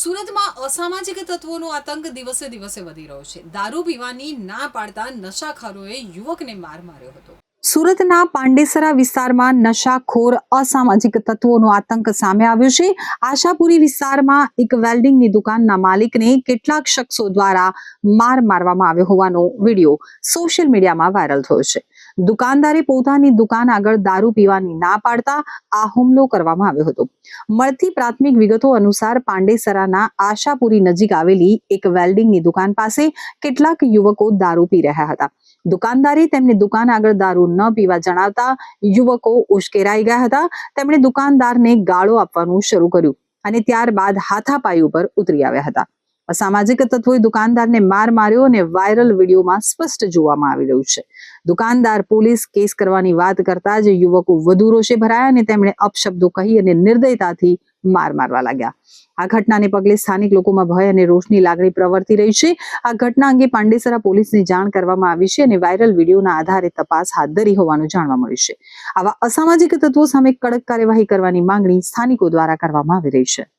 સુરતમાં અસામાજિક તત્વોનો આતંક દિવસે દિવસે વધી રહ્યો છે. દારૂ પીવાની ના પાડતા નશાખોરોએ યુવકને માર માર્યો હતો. સુરતના પાંડેસરા વિસ્તારમાં નશાખોર અસામાજિક તત્વોનો આતંક સામે આવ્યો છે. આશાપુરી વિસ્તારમાં એક વેલ્ડિંગની દુકાનના માલિકને કેટલાક શખ્સો દ્વારા માર મારવામાં આવ્યો હોવાનો વીડિયો સોશિયલ મીડિયામાં વાયરલ થયો છે. દુકાનદારે પોતાની દુકાન આગળ દારૂ પીવાની ના પાડતા આ હુમલો કરવામાં આવ્યો હતો. મળતી પ્રાથમિક વિગતો અનુસાર પાંડેસરાના આશાપુરી નજીક આવેલી એક વેલ્ડિંગની દુકાન પાસે કેટલાક યુવકો દારૂ પી રહ્યા હતા. દુકાનદારે તેમની દુકાન આગળ દારૂ ન પીવા જણાવતા યુવકો ઉશ્કેરાઈ ગયા હતા. તેમણે દુકાનદારને ગાળો આપવાનું શરૂ કર્યું અને ત્યારબાદ હાથાપાઈ ઉપર ઉતરી આવ્યા હતા. અસામાજિક તત્વોએ દુકાનદારને માર માર્યો અને વાયરલ વિડીયોમાં સ્પષ્ટ જોવામાં આવી રહ્યું છે. દુકાનદાર પોલીસ કેસ કરવાની વાત કરતા જ યુવકો વધુ રોષે ભરાયા અને તેમણે અપશબ્દો કહી અને નિર્દયતાથી માર મારવા લાગ્યા. આ ઘટનાને પગલે સ્થાનિક લોકોમાં ભય અને રોષની લાગણી પ્રવર્તી રહી છે. આ ઘટના અંગે પાંડેસરા પોલીસને જાણ કરવામાં આવી છે અને વાયરલ વિડીયોના આધારે તપાસ હાથ ધરી હોવાનું જાણવા મળ્યું છે. આવા અસામાજિક તત્વો સામે કડક કાર્યવાહી કરવાની માંગણી સ્થાનિકો દ્વારા કરવામાં આવી રહી છે.